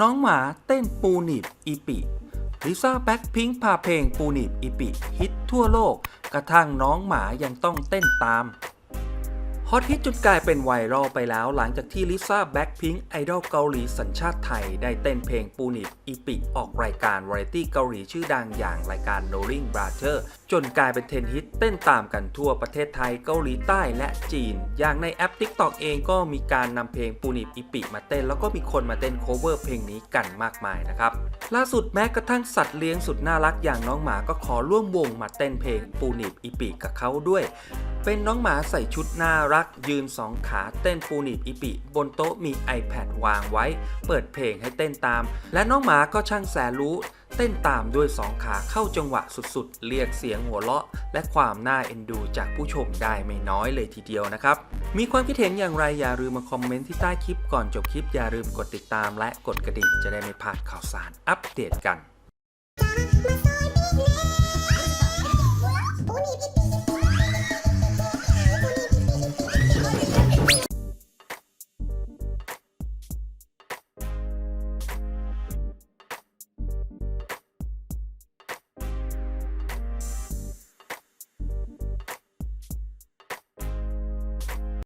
น้องหมาเต้นปูหนีบอีปิลิซ่าแบ็คพิงค์พาเพลงปูหนีบอีปิ ฮิตทั่วโลก กระทั่งน้องหมายังต้องเต้นตาม ฮอตฮิตจนกลายเป็นไวรัลไปแล้วหลังจากที่ลิซ่าแบ็คพิงค์ไอดอลเกาหลีสัญชาติไทย ได้เต้นเพลงปูนิบอีปิออกรายการวาไรตี้เกาหลีชื่อดังอย่างรายการ Rolling Brother จนกลายเป็นเทนฮิตเต้นตามกันทั่วประเทศไทยเกาหลีใต้และจีน อย่างในแอป TikTok เองก็มีการนำเพลงปูนิบอีปิมาเต้น แล้วก็มีคนมาเต้นโคเวอร์เพลงนี้กันมากมายนะครับล่าสุดแม้กระทั่งสัตว์เลี้ยงสุดน่ารักอย่างน้องหมาก็ขอร่วมวงมาเต้นเพลงปูนิบอีปิกับเขาด้วย เป็นน้องหมาใส่ชุดน่ารัก ยืนสองขาเต้นปูนีบอิปิ บนโต๊ะมี iPad วางไว้ เปิดเพลงให้เต้นตาม และน้องหมาก็ช่างแสนรู้ เต้นตามด้วยสองขาเข้าจังหวะสุดๆ เรียกเสียงหัวเราะ และความน่าเอ็นดูจากผู้ชมได้ไม่น้อยเลยทีเดียวนะครับ มีความคิดเห็นอย่างไรอย่าลืมมาคอมเมนต์ที่ใต้คลิปก่อนจบคลิปอย่าลืมกดติดตามและกดกระดิ่งจะได้ไม่พลาดข่าวสารอัปเดตกัน